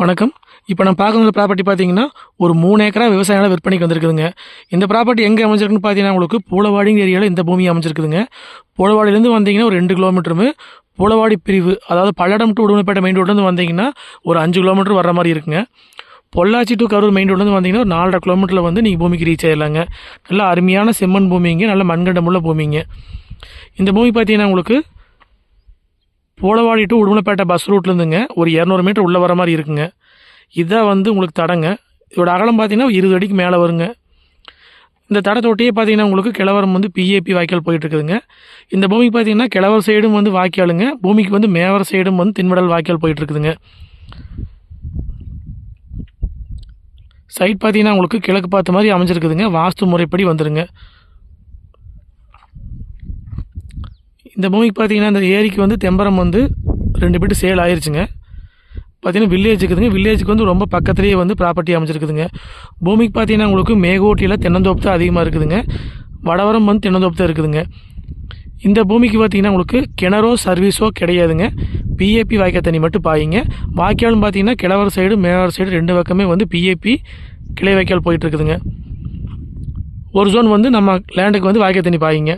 வணக்கம். இப்போ நான் பார்க்குற ப்ராப்பர்ட்டி பார்த்தீங்கன்னா ஒரு மூணு ஏக்கரா விவசாயம் விற்பனைக்கு வந்திருக்குதுங்க. இந்த ப்ராப்பர்ட்டி எங்கே அமைஞ்சிருக்குன்னு பார்த்தீங்கன்னா உங்களுக்கு பூளவாடிங்கிற ஏரியாவில் இந்த பூமி அமைஞ்சிருக்குதுங்க. பூளவாடியிலேருந்து வந்தீங்கன்னா ஒரு ரெண்டு கிலோமீட்டருமே பூளவாடி பிரிவு அதாவது பல்லடம் டு உடுமலைப்பேட்டை மெயின் ரோட்லேருந்து வந்தீங்கன்னா ஒரு அஞ்சு கிலோமீட்டர் வர மாதிரி இருக்குங்க. பொள்ளாச்சி டு கரூர் மெயின் ரோட்லேருந்து வந்தீங்கன்னா ஒரு நாலரை கிலோமீட்டரில் வந்து நீங்கள் பூமிக்கு ரீச் ஆகிடலாங்க நல்ல அருமையான செம்மண் பூமிங்க நல்ல மண்கண்டமுள்ள பூமிங்க. இந்த பூமி பார்த்தீங்கன்னா உங்களுக்கு போலவாடி டு உடுமலைப்பேட்டை பஸ் ரூட்லேருந்துங்க ஒரு இரநூறு மீட்டர் உள்ளே வர மாதிரி இருக்குங்க. இதான் வந்து உங்களுக்கு தடங்க. இதோட அகலம் பார்த்தீங்கன்னா இருபது அடிக்கு மேலே வருங்க. இந்த தடத்தொட்டியே பார்த்தீங்கன்னா உங்களுக்கு கிழவரம் வந்து பிஏபி வாய்க்கால் போயிட்டு இருக்குதுங்க இந்த பூமிக்கு பார்த்தீங்கன்னா கிழவர் சைடும் வந்து வாய்க்காலுங்க. பூமிக்கு வந்து மேவர் சைடும் வந்து தின்வடல் வாய்க்கால் போயிட்டு இருக்குதுங்க சைட் பார்த்தீங்கன்னா உங்களுக்கு கிழக்கு பார்த்த மாதிரி அமைஞ்சிருக்குதுங்க. வாஸ்து முறைப்படி வந்துருங்க. இந்த பூமிக்கு பார்த்தீங்கன்னா இந்த ஏரிக்கு வந்து தெம்பரம் வந்து ரெண்டு பேட்டு சேல் ஆயிடுச்சுங்க பார்த்தீங்கன்னா வில்லேஜ் இருக்குதுங்க. வில்லேஜுக்கு வந்து ரொம்ப பக்கத்துலேயே வந்து ப்ராப்பர்ட்டி அமைச்சிருக்குதுங்க பூமிக்கு பார்த்தீங்கன்னா உங்களுக்கு மேகோட்டியில் தென்னந்தோப்பு தான் அதிகமாக இருக்குதுங்க. வடவரம் வந்து தென்னந்தோப்பு தான் இருக்குதுங்க. இந்த பூமிக்கு பார்த்தீங்கன்னா உங்களுக்கு கிணறோ சர்வீஸோ கிடையாதுங்க. பிஏபி வாய்க்கால் தண்ணி மட்டும் பாயிங்க. வாய்க்காலும் பார்த்தீங்கன்னா கிழவர் சைடு மேலவர் சைடு ரெண்டு பக்கமே வந்து பிஏபி கிளை வாய்க்கால் போயிட்டு இருக்குதுங்க. ஒரு ஜோன் வந்து நம்ம லேண்டுக்கு வந்து வாய்க்கால் தண்ணி பாயிங்க.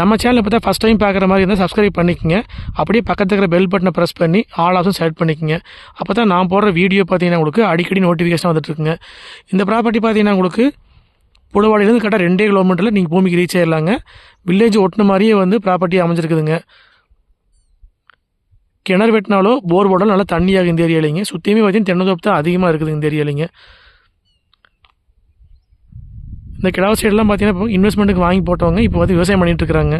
நம்ம சேனலை பார்த்தா ஃபஸ்ட் டைம் பார்க்குற மாதிரி இருந்தால் சப்ஸ்கிரைப் பண்ணிக்கோங்க. அப்படியே பக்கத்தில் இருக்கிற பெல் பட்டனை ப்ரெஸ் பண்ணி ஆல் ஆப்ஷன் செலக்ட் பண்ணிக்கோங்க. அப்போ தான் நான் போடுற வீடியோ பார்த்தீங்கன்னா உங்களுக்கு அடிக்கடி நோட்டிஃபிகேஷன் வந்துட்டுருக்குங்க இந்த ப்ராப்பர்ட்டி பார்த்தீங்கன்னா உங்களுக்கு புலவாடியிலேருந்து கரெக்டாக ரெண்டே கிலோமீட்டரில் நீங்கள் பூமிக்கு ரீச் ஆயிடலாங்க வில்லேஜ் ஒட்டின மாதிரியே வந்து ப்ராப்பர்ட்டி அமைஞ்சிருக்குதுங்க. கிணறு வெட்டினாலோ போர் போட்டாலும் நல்லா தண்ணியாக இந்த ஏரியாலிங்க சுற்றியுமே பார்த்தீங்கன்னா தென்னந்தோப்பு தான் அதிகமாக இருக்குது இந்த ஏரியாலிங்க. இந்த கிடாவ சைடெலாம் பார்த்தீங்கன்னா இப்போ இன்வெஸ்ட்மெண்ட்டுக்கு வாங்கி போட்டவங்க இப்போ வந்து விவசாயம் பண்ணிகிட்ருக்குறாங்க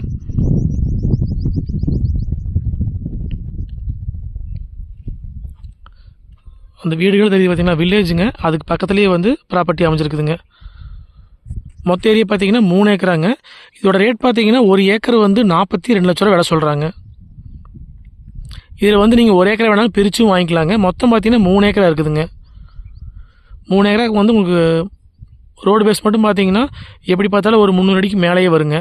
அந்த வீடுகள் தெரியுது பார்த்தீங்கன்னா வில்லேஜுங்க அதுக்கு பக்கத்துலேயே வந்து ப்ராப்பர்ட்டி அமைஞ்சிருக்குதுங்க. மொத்த ஏரியா பார்த்தீங்கன்னா மூணு ஏக்கராங்க. இதோட ரேட் பார்த்தீங்கன்னா ஒரு ஏக்கர் வந்து நாற்பத்தி ரெண்டு லட்ச ரூபா விலை சொல்கிறாங்க இதில் வந்து நீங்கள் ஒரு ஏக்கரை வேணாலும் பிரித்தும் வாங்கிக்கலாங்க. மொத்தம் பார்த்தீங்கன்னா மூணு ஏக்கரா இருக்குதுங்க. மூணு ஏக்கராக்கு வந்து உங்களுக்கு ரோடு பேஸ் மட்டும் பார்த்தீங்கன்னா எப்படி பார்த்தாலும் ஒரு முந்நூறு அடிக்கு மேலேயே வருங்க.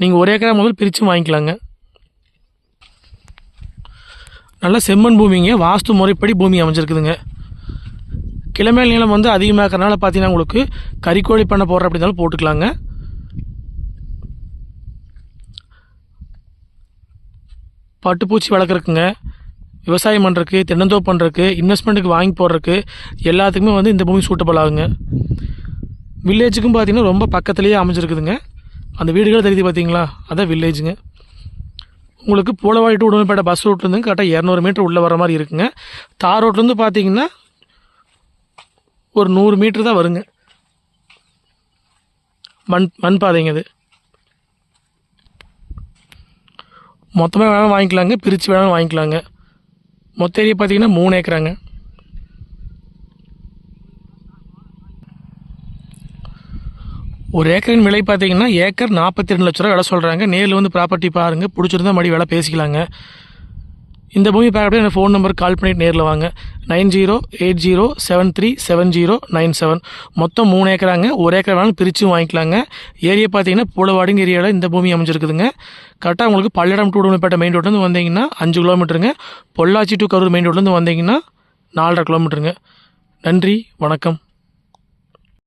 நீங்கள் ஒரு ஏக்கரா முதல் பிரித்து வாங்கிக்கலாங்க. நல்ல செம்மண் பூமிங்க. வாஸ்து முறைப்படி பூமி அமைஞ்சிருக்குதுங்க. கிளமேல் நிலம் வந்து அதிகமாக இருக்கிறனால பார்த்தீங்கன்னா உங்களுக்கு கறிக்கோழி பண்ண போடுற அப்படி இருந்தாலும் போட்டுக்கலாங்க. பட்டுப்பூச்சி வளர்க்குறக்குங்க விவசாயம் பண்ணுறக்கு தென்னந்தோப்பு பண்ணுறக்கு இன்வெஸ்ட்மெண்ட்டுக்கு வாங்கி போடுறக்கு எல்லாத்துக்குமே வந்து இந்த பூமி சூட்டபிள் ஆகுங்க. வில்லேஜுக்கும் பார்த்தீங்கன்னா ரொம்ப பக்கத்துலேயே அமைஞ்சிருக்குதுங்க. அந்த வீடுகள் தெரியுது பார்த்தீங்களா அதான் வில்லேஜுங்க உங்களுக்கு பூலவாடி டு உடுமலைப்பேட்டை பஸ் ரூட்லேருந்து கரெக்டாக இரநூறு மீட்டர் உள்ளே வர மாதிரி இருக்குங்க. தார் ரோட்லேருந்து பார்த்தீங்கன்னா ஒரு நூறு மீட்ரு தான் வருங்க. மண் மண் பாதைங்க அது மொத்தமாக வேணாலும் வாங்கிக்கலாங்க. பிரித்து வேணாலும் வாங்கிக்கலாங்க. மொத்த ஏரியா பார்த்தீங்கன்னா மூணு ஏக்கராங்க. ஒரு ஏக்கரின் விலை பார்த்தீங்கன்னா ஏக்கர் நாற்பத்தி ரெண்டு லட்ச ரூபா விலை சொல்கிறாங்க நேரில் வந்து ப்ராப்பர்ட்டி பாருங்கள் பிடிச்சிருந்தா மறுபடியும் விலை பேசிக்கலாங்க. இந்த பூமி பார்க்கறது எனக்கு ஃபோன் நம்பருக்கு கால் பண்ணிட்டு நேரில் வாங்க. Nine zero eight zero seven three seven zero nine seven மொத்தம் மூணு ஏக்கராங்க. ஒரு ஏக்கர் வேணாலும் பிரித்து வாங்கிக்கலாங்க. ஏரியா பார்த்தீங்கன்னா பூலவாடிங்க ஏரியாவில் இந்த பூமி அமைஞ்சிருக்குதுங்க. கரெக்டாக உங்களுக்கு பல்லடம் டூ உடுமலைப்பேட்டை மெயின் ரோட்லேருந்து வந்தீங்கன்னா அஞ்சு கிலோமீட்டருங்க. பொள்ளாச்சி டு கரூர் மெயின் ரோட்லேருந்து வந்தீங்கன்னா நாலரை கிலோமீட்டருங்க. நன்றி வணக்கம்.